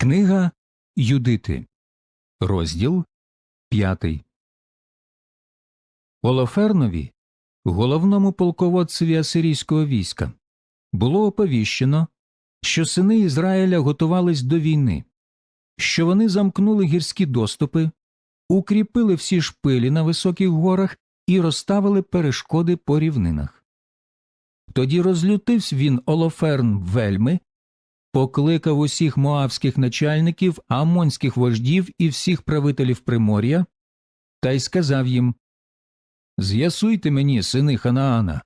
Книга Юдити, розділ 5. Олофернові, головному полководцеві асирійського війська, було оповіщено, що сини Ізраїля готувались до війни, що вони замкнули гірські доступи, укріпили всі шпилі на високих горах і розставили перешкоди по рівнинах. Тоді розлютився він Олоферн вельми, покликав усіх моавських начальників, амонських вождів і всіх правителів Примор'я, та й сказав їм З'ясуйте мені, сини Ханаана,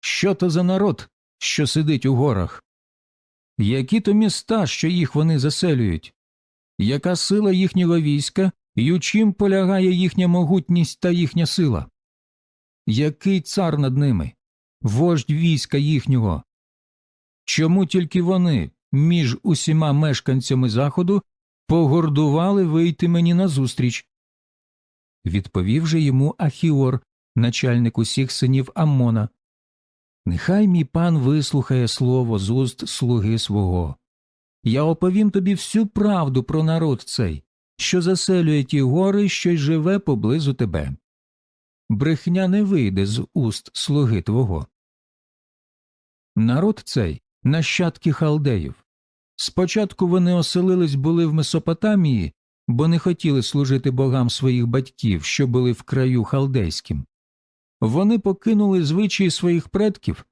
що то за народ, що сидить у горах? Які то міста, що їх вони заселюють? Яка сила їхнього війська і у чим полягає їхня могутність та їхня сила? Який цар над ними? Вождь війська їхнього? Чому тільки вони, між усіма мешканцями заходу, погордували вийти мені назустріч? Відповів же йому Ахіор, начальник усіх синів Аммона. Нехай мій пан вислухає слово з уст слуги свого. Я оповім тобі всю правду про народ цей, що заселює ті гори, що й живе поблизу тебе. Брехня не вийде з уст слуги твого. Народ цей нащадки халдеїв. Спочатку вони оселились були в Месопотамії, бо не хотіли служити богам своїх батьків, що були в краю халдейським. Вони покинули звичаї своїх предків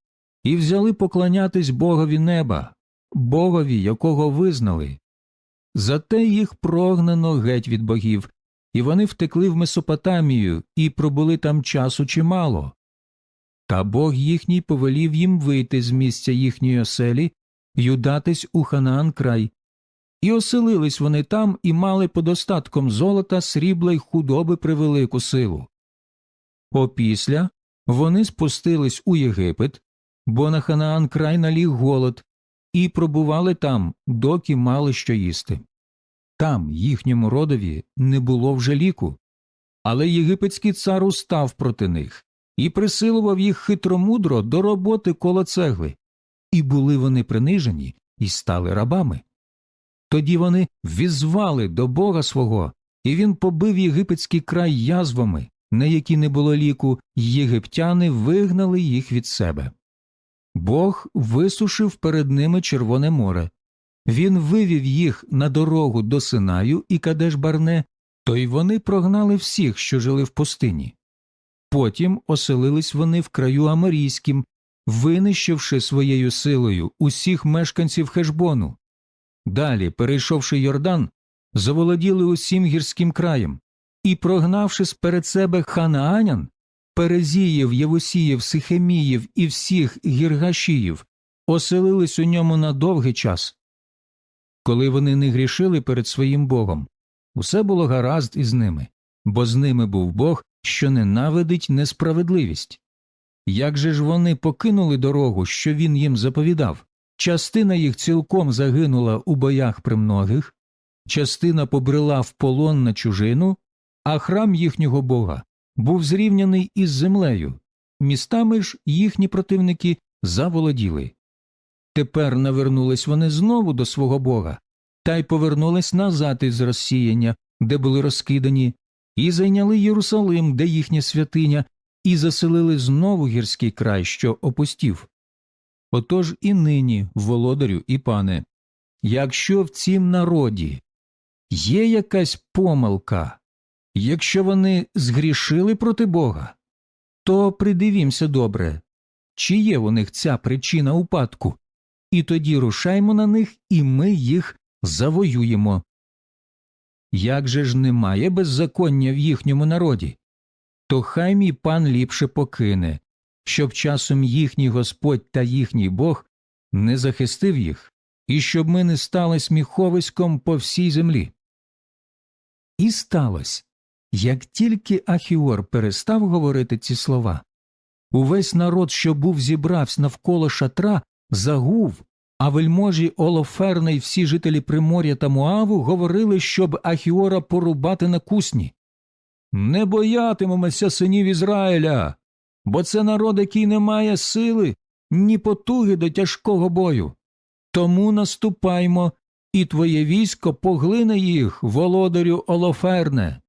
і взяли поклонятись Богові неба, Богові, якого визнали. Зате їх прогнано геть від богів, і вони втекли в Месопотамію і пробули там часу чимало. Та Бог їхній повелів їм вийти з місця їхньої оселі й удатись у Ханаан край. І оселились вони там і мали подостатком золота, срібла й худоби превелику силу. Опісля вони спустились у Єгипет, бо на Ханаан край наліг голод, і пробували там, доки мали що їсти. Там їхньому родові не було вже ліку. Але єгипетський цар устав проти них і присилував їх хитромудро до роботи коло цегли, і були вони принижені і стали рабами. Тоді вони візвали до Бога свого, і він побив єгипетський край язвами, на які не було ліку, й єгиптяни вигнали їх від себе. Бог висушив перед ними Червоне море. Він вивів їх на дорогу до Синаю і Кадеш Барне, то й вони прогнали всіх, що жили в пустині. Потім оселились вони в краю Амарійським, винищивши своєю силою усіх мешканців Хешбону. Далі, перейшовши Йордан, заволоділи усім гірським краєм і, прогнавши сперед себе ханаанян, Перезіїв, Євусіїв, Сихеміїв і всіх гіргашіїв, оселились у ньому на довгий час. Коли вони не грішили перед своїм Богом, усе було гаразд із ними, бо з ними був Бог, що ненавидить несправедливість. Як же ж вони покинули дорогу, що він їм заповідав? Частина їх цілком загинула у боях примногих, частина побрела в полон на чужину, а храм їхнього Бога був зрівняний із землею, містами ж їхні противники заволоділи. Тепер навернулись вони знову до свого Бога, та й повернулись назад із розсіяння, де були розкидані, і зайняли Єрусалим, де їхня святиня, і заселили знову гірський край, що опустів. Отож і нині, володарю і пане, якщо в цім народі є якась помилка, якщо вони згрішили проти Бога, то придивімося добре, чи є у них ця причина упадку, і тоді рушаймо на них, і ми їх завоюємо. Як же ж немає беззаконня в їхньому народі, то хай мій пан ліпше покине, щоб часом їхній Господь та їхній Бог не захистив їх, і щоб ми не стали сміховиськом по всій землі. І сталося, як тільки Ахіор перестав говорити ці слова, увесь народ, що був зібрався навколо шатра, загув, а вельможі Олоферна й всі жителі Примор'я та Муаву говорили, щоб Ахіора порубати на кусні. Не боятимемося синів Ізраїля, бо це народ, який не має сили, ні потуги до тяжкого бою. Тому наступаймо і твоє військо поглине їх, володарю Олоферне.